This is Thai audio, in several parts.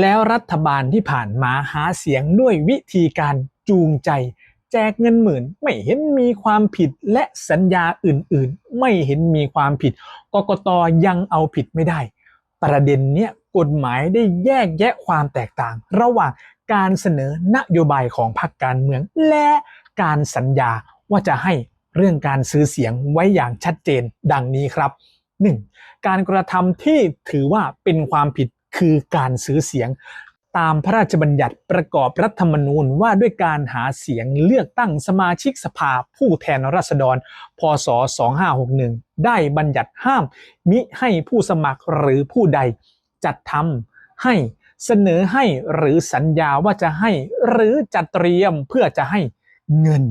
แล้วรัฐบาลที่ผ่านมาหาเสียงด้วยวิธีการจูงใจ แจกเงินหมื่นไม่เห็นมีความผิดและสัญญาอื่นๆ ไม่เห็นมีความผิดกกตยังเอาผิดไม่ได้ ประเด็นเนี้ยกฎหมายได้แยกแยะความแตกต่าง ระหว่างการเสนอนโยบายของพรรคการเมือง และการสัญญาว่าจะให้เรื่องการซื้อเสียงไว้อย่างชัดเจนดังนี้ครับ 1. การกระทำที่ถือว่าเป็นความผิด คือการซื้อเสียงตามพระราชบัญญัติประกอบรัฐธรรมนูญว่าด้วยการหาเสียงเลือกตั้งสมาชิกสภาผู้แทนราษฎร พศ 2561 ได้บัญญัติห้าม มิให้ผู้สมัครหรือผู้ใด จัดทำให้เสนอให้หรือสัญญาว่าจะให้หรือจัดเตรียมเพื่อจะให้เงิน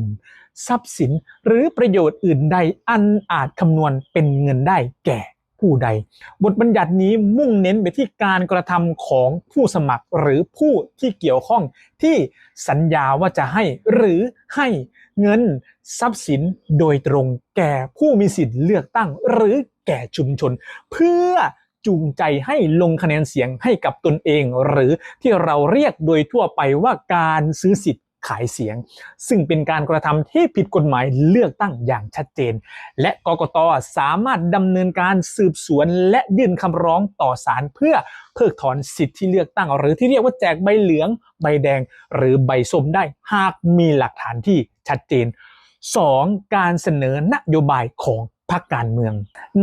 ทรัพย์สินหรือประโยชน์อื่นใดอันอาจคำนวณเป็นเงินได้แก่ ผู้ใด บทบัญญัตินี้มุ่งเน้นไปที่การกระทำของผู้สมัครหรือผู้ที่เกี่ยวข้องที่สัญญาว่าจะให้หรือให้เงินทรัพย์สินโดยตรงแก่ผู้มีสิทธิ์เลือกตั้ง หรือแก่ชุมชน เพื่อจูงใจให้ลงคะแนนเสียงให้กับตนเอง หรือที่เราเรียกโดยทั่วไปว่าการซื้อสิทธิ์ ขายเสียง ซึ่งเป็นการกระทำที่ผิดกฎหมายเลือกตั้งอย่างชัดเจน และกกตสามารถดำเนินการสืบสวน และยื่นคำร้องต่อศาลเพื่อเพิกถอนสิทธิเลือกตั้ง หรือที่เรียกว่าแจกใบเหลือง ใบแดง หรือใบส้มได้หากมีหลักฐานที่ชัดเจน 2. การเสนอนโยบายของพรรคการเมือง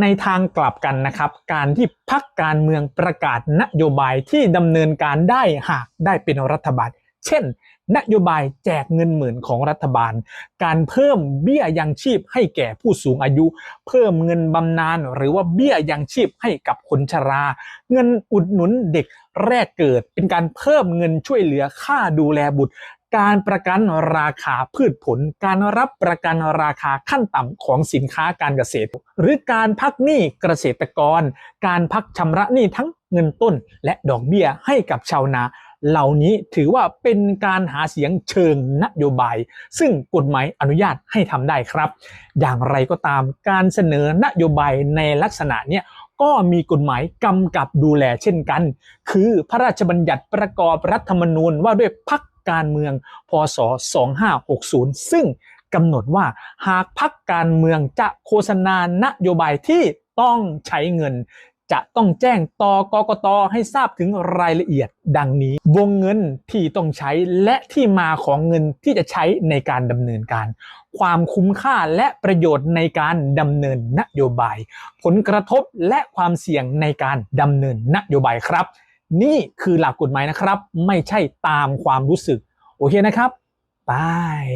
ในทางกลับกันนะครับ การที่พรรคการเมืองประกาศนโยบายที่ดำเนินการได้หากได้เป็นรัฐบาล เช่น นโยบายแจกเงินหมื่นของรัฐบาล การเพิ่มเบี้ยยังชีพให้แก่ผู้สูงอายุ เพิ่มเงินบำนาญหรือว่าเบี้ยยังชีพให้กับคนชรา เงินอุดหนุนเด็กแรกเกิด เป็นการเพิ่มเงินช่วยเหลือค่าดูแลบุตรการประกันราคาพืชผล การรับประกันราคาขั้นต่ำของสินค้าการเกษตร หรือการพักหนี้เกษตรกร การพักชำระหนี้ทั้งเงินต้นและดอกเบี้ยให้กับชาวนา เหล่านี้ถือว่าเป็นการหาเสียงเชิงนโยบาย ซึ่งกฎหมายอนุญาตให้ทำได้ครับ อย่างไรก็ตามการเสนอนโยบายในลักษณะเนี้ยก็มีกฎหมายกำกับดูแลเช่นกัน คือพระราชบัญญัติประกอบรัฐธรรมนูญว่าด้วยพรรคการเมือง พศ 2560 ซึ่งกำหนดว่าหากพรรคการเมืองจะโฆษณานโยบายที่ต้องใช้เงิน จะต้องแจ้งต่อกกตให้ทราบถึงรายละเอียด ดังนี้ วงเงินที่ต้องใช้และที่มาของเงินที่จะใช้ในการดำเนินการ ความคุ้มค่าและประโยชน์ในการดำเนินนโยบาย ผลกระทบและความเสี่ยงในการดำเนินนโยบายครับ นี่คือหลักกฎหมายนะครับ ไม่ใช่ตามความรู้สึก โอเคนะครับบาย